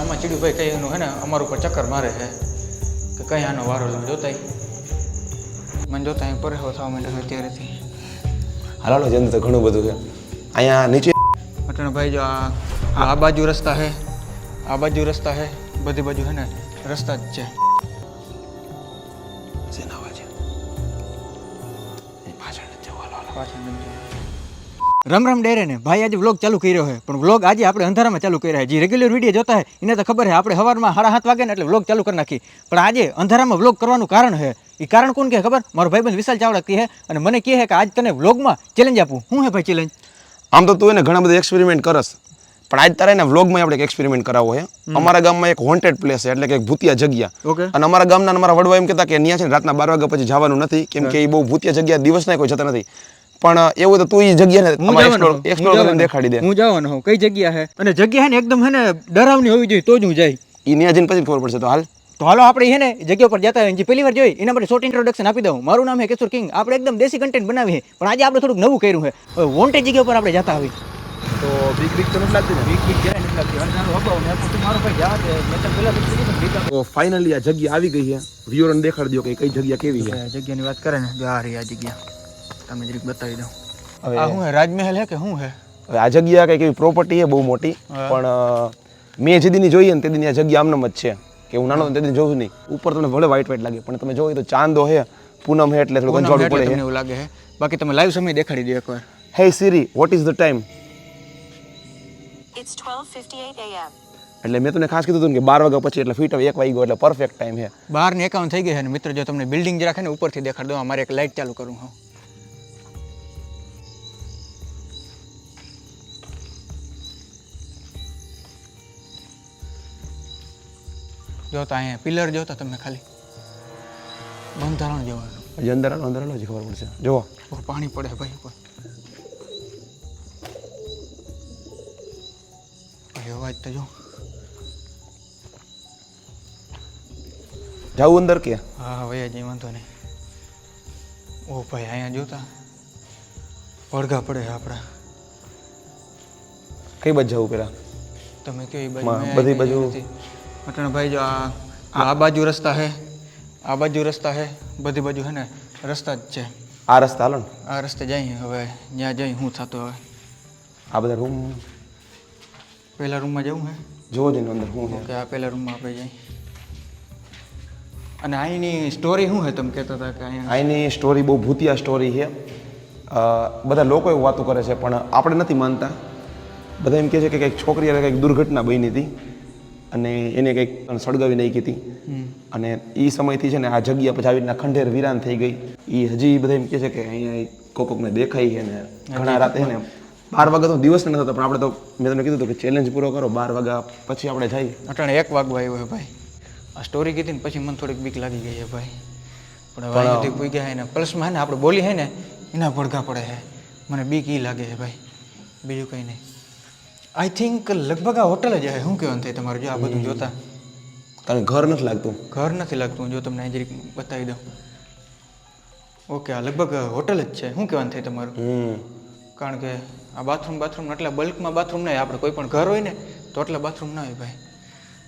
આમાં ચીડુભાઈ કઈ એનું હે ને અમારું ઉપર ચક્કર મારે છે. કે કંઈ આનો વારો લો જોતાય? મને જોતા અહીં પરેહો થવા માંડ્યો છે અત્યારેથી. હાલો હાલો તો ઘણું બધું છે. અહીંયા નીચે અટણ ભાઈ જો આ આ બાજુ રસ્તા છે. આ બાજુ રસ્તા છે. બધી બાજુ છે ને રસ્તા જ છે? પાછળ. પાછળ. રામ રામ ડેરે ને. ભાઈ આજે વ્લોગ ચાલુ કર્યો છે પણ વ્લોગ આજે આપણે અંધારામાં ચાલુ કર્યા છે જે રેગ્યુલર વીડિયો જોતા હોય એને તો ખબર છે આપણે સવારમાં સાડા સાત વાગે ને એટલે વ્લોગ ચાલુ કરી નાખી પણ આજે અંધારામાં વ્લોગ કરવાનું કારણ છે એ કારણ કોણ કે ખબર? મારો ભાઈબંધ વિશાલ ચાવડા કહે અને મને કહે કે આજ તને વ્લોગમાં ચેલેન્જ આપું. શું હે ભાઈ ચેલેન્જ આમ તો તું એને ઘણા બધા એક્સપેરિમેન્ટ કરસ. પણ આજ તારે એના વ્લોગમાં આપણે એક એક્સપેરિમેન્ટ કરાવવો છે અમારા ગામમાં એક હોન્ટેડ પ્લેસ છે એટલે કે એક ભૂતિયા જગ્યા. અને અમારા ગામના અમારા વડવા એમ કહેતા કે ત્યાં છે રાતના બાર વાગ્યા પછી જવાનું નથી કેમ કે એ બહુ ભૂતિયા જગ્યા દિવસના કોઈ જતા નથી. પણ એવું તો તું એ જગ્યાને એક્સપ્લોર એક્સપ્લોર કરીને દેખાડી દે. હું જવાનો હું. કઈ જગ્યા છે અને જગ્યા હે ને એકદમ હે ને ડરાવની હોવી જોઈએ તો જ હું જાય. એ ન્યા જઈને પછી ખબર પડશે તો હાલ. તો હાલો આપણે છે ને જગ્યા પર જતા હોય જે પહેલી વાર જોઈ એના માટે શોર્ટ ઇન્ટ્રોડક્શન આપી દઉં. મારું નામ છે કિશોર કિંગ. આપણે એકદમ દેશી કન્ટેન્ટ બનાવીએ પણ આજે આપણે થોડુંક નવું કર્યું છે વોન્ટેડ જગ્યા પર આપણે જતા આવી તો બીક બીક તો નથી લાગતી ને? બીક બીક જરાય નથી લાગતી. અને નાનું હબાવ ને પૂછ્યું મારો ભાઈ જવા મેં તને પહેલા બીક તો ફાઇનલી આ જગ્યા આવી ગઈ છે વ્યુઅરને દેખાડી દો કે કઈ જગ્યા કેવી છે જગ્યાની વાત કરે ને આ રહી આ જગ્યા. તમને જરીક બતાવી દો. હવે આ શું હે? રાજમહેલ હે કે શું હે? હવે આ જગ્યા કંઈક એવી પ્રોપર્ટી છે બહુ મોટી. પણ મેં જે દીની જોઈએ ને તે દીની આ જગ્યા આમનામ જ છે. કે હું નાનો તે દિન જોઉં નહીં. ઉપર તમને ભલે વ્હાઈટ વ્હાઈટ લાગે પણ તમે જોઈ તો ચાંદો હે પૂનમ હે એટલે થોડું પૂનમ પડે એવું લાગે હે? બાકી તમે લાઈવ સમય દેખાડી દો એકવાર. Hey Siri what is the time it's 12:58 AM એટલે મેં તમને ખાસ કીધું હતું કે બાર વાગ્યા પછી એટલે ફીટ એક વાગી ગયો એટલે પરફેક્ટ ટાઈમ છે બાર ને એકાવન થઈ ગઈ છે ને મિત્ર જો તમને બિલ્ડિંગ જરાક છે ને ઉપરથી દેખાડ દો મારે એક લાઇટ ચાલુ કરું હું. જોતા અહીંયા પિલર જોતા તમે ખાલી બંધારણ જોવાનું. હજી અંદર આવો, હજી ખબર પડશે. જુઓ. પાણી પડે ભાઈ ઉપર. ભાઈ અવાજ તો જો. જાવું અંદર કે? હા ભાઈ હજી વાંધો નહીં. ઓ ભાઈ અહીંયા જોતા. પડઘા પડે આપણા. કઈ બાજુ જવું પેલા? તમે કઈ બાજુ? બધી બાજુ. નથી. ભાઈ જો આ આ બાજુ રસ્તા છે આ બાજુ રસ્તા છે બધી બાજુ છે ને રસ્તા જ છે. આ રસ્તા હાલો ને. આ રસ્તે જઈ હવે. ત્યાં જઈ હું થતો હવે. આ બધા રૂમ? પહેલા રૂમમાં જવું હે? જોવો જઈને અંદર હું કે આ પહેલા રૂમમાં આપણે જઈએ અને અહીંની સ્ટોરી શું હે તમે કહેતા હતા કે અહીંની સ્ટોરી બહુ ભૂતિયા સ્ટોરી છે. બધા લોકો એવું વાતો કરે છે પણ આપણે નથી માનતા. બધા એમ કહે છે કે કંઈક છોકરી કંઈક દુર્ઘટના બની હતી. અને એને કંઈક સળગાવી નાખી હતી. અને એ સમયથી છે ને આ જગ્યા પછી આવી રીતના ખંડેર વિરાન થઈ ગઈ. એ હજી બધા એમ કહે છે કે અહીંયા કોકોકને દેખાય છે ને ઘણા રાતે ને બાર વાગ્યા તો દિવસ નથી થતો પણ આપણે તો મેં તમને કીધું હતું કે ચેલેન્જ પૂરો કરો બાર વાગ્યા પછી આપણે જઈએ. અટાણે એક વાગવા આવ્યો ભાઈ. આ સ્ટોરી કીધી ને પછી મને થોડીક બીક લાગી ગઈ છે ભાઈ. પણ હવે અહીં સુધી ગયા હે ને પ્લસમાં હે ને આપણે બોલી હે ને એના ભડકા પડે છે મને બીક ઈ લાગે છે ભાઈ. બીજું કંઈ નહીં. આઈ થિંક લગભગ આ હોટલ જ હે. શું કહેવાનું થાય તમારું? જો આ બધું જોતા. કારણ ઘર નથી લાગતું. ઘર નથી લાગતું. જો તમને અહીં જરીક બતાવી દઉં. ઓકે આ લગભગ હોટલ જ છે. શું કહેવાનું થાય તમારું? હમ. કારણ કે આ બાથરૂમ બાથરૂમ એટલા બલ્કમાં બાથરૂમ નહીં. આપણે કોઈ પણ ઘર હોય ને તો એટલા બાથરૂમ ના હોય ભાઈ.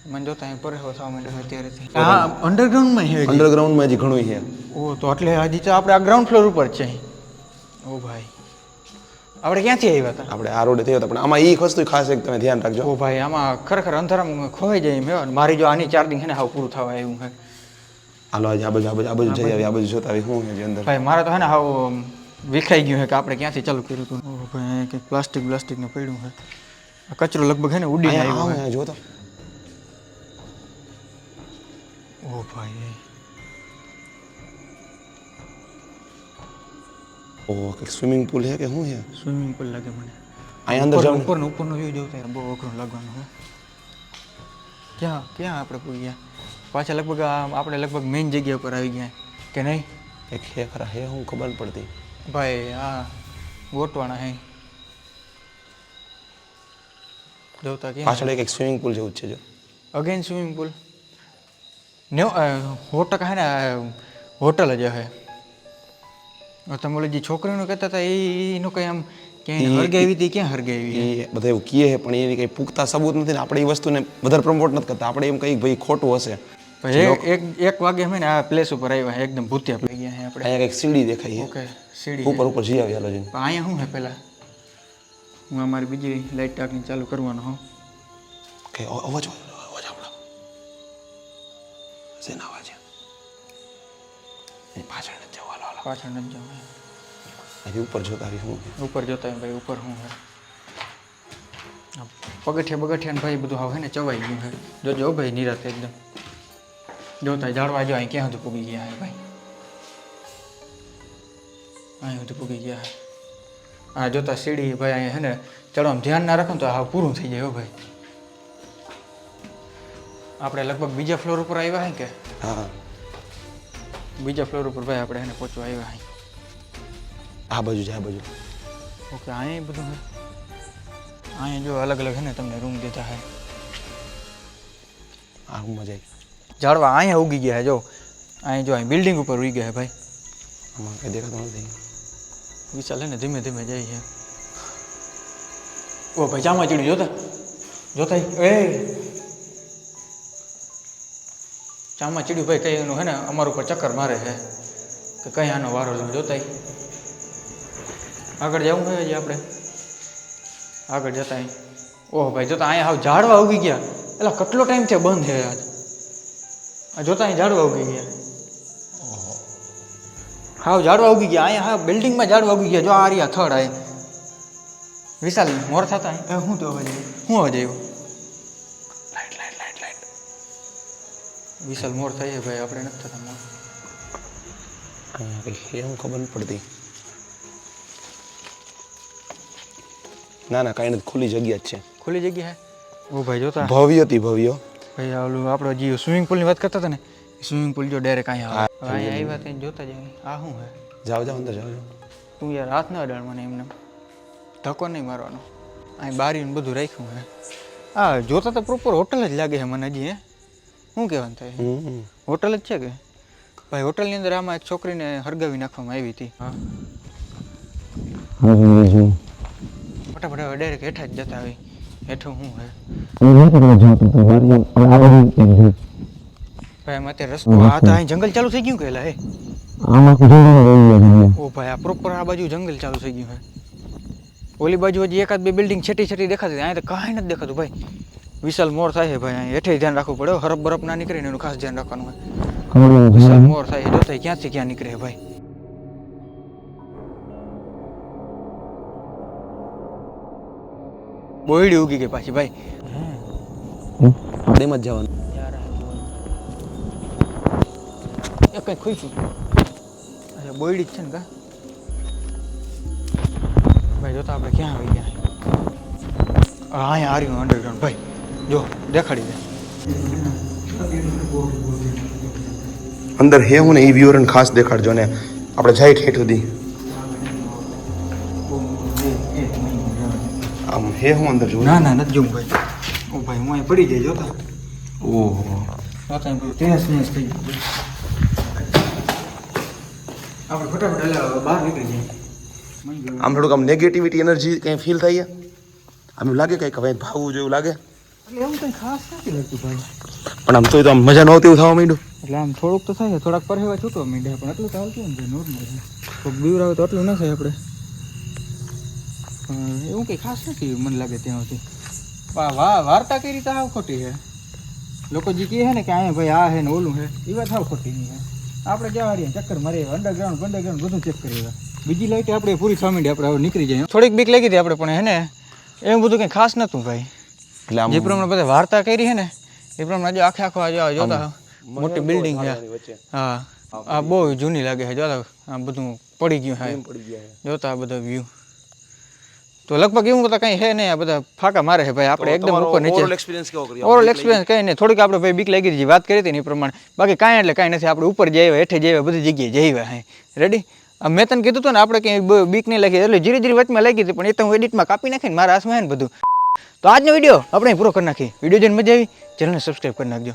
મને જોતા અહીં પરેહો થવા માંડ્યો અત્યારેથી હા. અંડરગ્રાઉન્ડમાં છે અંડરગ્રાઉન્ડમાં હજી? ઘણું છે. ઓ તો એટલે હજી તો આપણે આ ગ્રાઉન્ડ ફ્લોર ઉપર છે ઓ ભાઈ. આપણે ક્યાંથી આવ્યા હતા? આપણે આ રોડે થયો હતો પણ આમાં એ વસ્તુ ખાસ એક તમે ધ્યાન રાખજો. ઓ ભાઈ આમાં ખરેખર અંધારામાં ખોવાઈ જાય મેં મારી જો આની ચાર્જિંગ છે ને હાવ પૂરું થવા આવ્યું છે હાલો આજે આ બાજુ આ બાજુ આ બાજુ જઈ આવી આ બાજુ જોતા આવી હું છે જે અંદર. ભાઈ મારે તો હે ને હાવ વિખાઈ ગયું છે કે આપણે ક્યાંથી ચાલુ કર્યું હતું. ઓ ભાઈ કંઈક પ્લાસ્ટિક પ્લાસ્ટિકને પડ્યું છે આ કચરો લગભગ હે ને ઉડીને આવ્યો આવો, છે અહીંયા ઓ ભાઈ કંઈક સ્વિમિંગ પુલ છે કે શું છે સ્વિમિંગ પુલ લાગે મને. અહીંયા અંદર જાવ ઉપરનો ઉપરનો વ્યૂ જોતા યાર, બહુ અઘરું લાગવાનું હે. ક્યાં ક્યાં આપણે પૂગ્યા પાછા લગભગ આપણે લગભગ મેઇન જગ્યા ઉપર આવી ગયા. કે નહીં? એક હે ખરા હે હું ખબર પડતી. ભાઈ આ ગોટવાણા હે. જોતા કે પાછળ એક સ્વિમિંગ પુલ જેવું છે જો. અગેન સ્વિમિંગ પુલ ને સો ટકા હે ને હોટલ જ હે. તમે ઓલી જે છોકરીનું કહેતા હતા એ એનું કંઈ આમ ક્યાંય હરગાવી હતી ક્યાં હરગાવી એ બધા એવું છે પણ એની કંઈ પૂખતા સબૂત નથી ને આપણે એ વસ્તુને વધારે પ્રમોટ નથી કરતા. આપણે એમ કહીએ ભાઈ ખોટું હશે. એક- એક એક વાગે અમે ને આ પ્લેસ ઉપર આવ્યા એકદમ ભૂતિયા પડી ગયા છે આપણે. અહીંયા કંઈક સીડી દેખાય ઓકે સીડી ઉપર ઉપર જઈ આવી હાલો જઈને અહીંયા શું છે પહેલાં હું અમારી બીજી લાઇટ ટાંકીને ચાલુ કરવાનો હોઉં કે અવાજ અવાજ આપણો. શેના અવાજ પાછળ નથી જવા પાછળ નથી જવું અહીંથી ઉપર જોતા આવી શું ઉપર જોતા હોય ભાઈ ઉપર શું આ પગથિયા બગથિયા ભાઈ બધું હવે ને ચવાઈ ગયું છે. જોજો હો ભાઈ નિરાતે એકદમ. જોતા જાળવા જો અહીં ક્યાં સુધી પૂગી ગયા હે ભાઈ? અહીં સુધી પૂગી ગયા હે આ જોતા સીડી ભાઈ અહીંયા હે ને ચડવામાં ધ્યાન ના રાખો તો આ પૂરું થઈ જાય હો ભાઈ. આપણે લગભગ બીજા ફ્લોર ઉપર આવ્યા હે કે? હા હા. બીજા ફ્લોર ઉપર ભાઈ આપણે એને પહોંચવા આવ્યા અહીં. આ બાજુ છે આ બાજુ. ઓકે અહીંયા બધું અહીંયા જો અલગ અલગ હે ને તમને રૂમ દેતા હે. આ રૂમમાં જાય. ઝાડવા અહીંયા ઉગી ગયા હે જો. અહીંયા જો અહીં બિલ્ડિંગ ઉપર ઉગી ગયા હે ભાઈ. આમાં કંઈ દેખાતું નથી. વિશાલ હે ને ધીમે ધીમે જાય છે. ઓ ભાઈ ચામાં ચીડી જોતા? જોતા એ ચામાં ચીડ્યુભાઈ ભાઈ કઈ એનું હે ને અમારા ઉપર ચક્કર મારે છે કે કંઈ આનો વારો લો જોતા આગળ જવું હોય હજી આપણે? આગળ જતા અહીં. ઓહ ભાઈ જોતા અહીંયા હાવ ઝાડવા ઉગી ગયા. એટલે કેટલો ટાઈમ છે બંધ છે આજ? જોતા અહીં ઝાડવા ઉગી ગયા. હાવ ઝાડવા ઉગી ગયા. અહીંયા હા બિલ્ડિંગમાં ઝાડવા ઉગી ગયા. જો આ રહ્યા થડ આ વિશાલ મોર થતા હું તો અવાજ હું અવાજ આવ્યો વિશાલ મોર થાય ભાઈ આપણે નથી થતા મોર. એમ ખબર નથી પડતી. ના ના કાંઈ નથી ખુલ્લી જગ્યા જ છે. ખુલ્લી જગ્યા હે? ઓ ભાઈ જોતા. ભવ્ય હતી ભવ્ય. ભાઈ આ ઓલું આપણો જે સ્વિમિંગ પુલની વાત કરતા હતા ને સ્વિમિંગ પુલ જો ડાયરેક્ટ અહીંયા આવે. અહીંયા આવ્યા ત્યાં જોતા જાય આ શું હે? જાઓ જાઓ અંદર જાઓ તું યાર હાથ ના અડાડ મને એમને. ધક્કો નહીં મારવાનો. અહીં બારી ને બધું રાખ્યું હે. હા જોતા તો પ્રોપર હોટલ જ લાગે છે મને હજી હે? શું કહેવાનું થાય હમ. હોટલ જ છે કે? ભાઈ હોટલની અંદર આમાં એક છોકરીને હરગાવી નાખવામાં આવી હતી. હા. ફટાફટ હવે ડાયરેક્ટ હેઠા જ જતા આવી હેઠું શું હે? ભાઈ એમાં અત્યારે રસ્તો આ તો અહીં જંગલ ચાલુ થઈ ગયું કે એલા હે? ઓ ભાઈ આ પ્રોપર આ બાજુ જંગલ ચાલુ થઈ ગયું હે ઓલી બાજુ હજી એકાદ બે બિલ્ડિંગ છેટી છેટી દેખાતી હતી. અહીંયા તો કાંઈ નથી દેખાતું ભાઈ. વિશાલ મોર થાય છે ભાઈ અહીં હેઠે ધ્યાન રાખવું પડે હો. હરફ બરફ ના નીકળે એનું ખાસ ધ્યાન રાખવાનું હોય. વિશાલ મોર થાય છે. થાય ક્યાંથી ક્યાં નીકળે ભાઈ. બોયડી ઉગી ગઈ પાછી ભાઈ. આપણે જ જવાનું. એક કઈ કઈ ખુઈશું. અચ્છા બોયડી જ છે ને કા? ભાઈ જોતા આપણે ક્યાં આવી ગયા? હા અહીંયા આર્યું અંડરગ્રાઉન્ડ ભાઈ. જો દેખાડી દે. અંદર હે હું ને એ વ્યુઅરને ખાસ દેખાડજો ને. આપણે જાય ઠેઠ સુધી. આમ હે હું અંદર જોઉં ના ના નથી જોઉં ભાઈ. ઓ ભાઈ હું અહીં પડી જાય જોતા. ઓહો. થઈ આપણે ફટાફટ એટલે બહાર નીકળી જઈએ આમ થોડુંક આમ નેગેટિવિટી એનર્જી કંઈ ફીલ થાય આમ લાગે કંઈક હવે ભાવવું જેવું લાગે? એટલે એવું કંઈ ખાસ નથી લાગતું ભાઈ. પણ આમ તો આમ મજા નહોતી થવા માંડ્યું. એટલે આમ થોડુંક તો થાય થોડાક પર પરહેવા છૂટવા માંડ્યા પણ એટલું ચાલતું આવતું ને નોર્મલ છે. કોઈક બીવર આવે તો એટલું ના થાય આપણે. પણ એવું કંઈ ખાસ નથી મને લાગે ત્યાં સુધી વાહ વાહ વાર્તા કઈ રીતે આવ ખોટી છે? લોકો જે કહે ને કે અહીંયા ભાઈ આ હે ને ઓલું હે એ વાત આવ ખોટી નહીં છે. આપણે જવા રહીએ ચક્કર મારીએ અંડરગ્રાઉન્ડ અંડરગ્રાઉન્ડ બધું ચેક કરી બીજી લાઈટ આપણે પૂરી થવા માંડી આપણે હવે નીકળી જાય થોડીક બીક લાગી હતી આપણે પણ હે ને એવું બધું કંઈ ખાસ નહોતું ભાઈ. એટલે જે પ્રમાણે બધા વાર્તા કરી છે ને એ પ્રમાણે આજે આખે આખો આજે આ જોતા મોટી બિલ્ડિંગ છે. હા. આ બહુ જૂની લાગે છે જોતા આ બધું પડી ગયું પડી ગયા જોતા આ બધો વ્યૂ તો લગભગ એવું તો કંઈ છે નહીં આ બધા ફાકા મારે છે ભાઈ. આપણે એકદમ ઉપર નીચે. એક્સપિરિયન્સ કેવો કર્યો? ઓવરઓલ એક્સપિરિયન્સ કંઈ નહીં. થોડીક આપણે ભાઈ બીક લાગી હતી વાત કરી હતી ને એ પ્રમાણે. બાકી કાંઈ એટલે કાંઈ નથી. આપણે ઉપર જઈએ હેઠે જઈએ બધી જગ્યાએ જઈએ હે રેડી મેં તને કીધું હતું ને આપણે કંઈ બીક નહીં લાગી. એટલે ધીરે ધીરે વચમાં લાગી હતી પણ એ તો હું એડિટમાં કાપી નાખીને મારા હાથમાં હે ને બધું. તો આજનો વીડિયો આપણે પૂરો કરી નાખીએ. વીડિયો જોઈને મજા આવી, ચેનલને સબસ્ક્રાઈબ કરી નાખજો.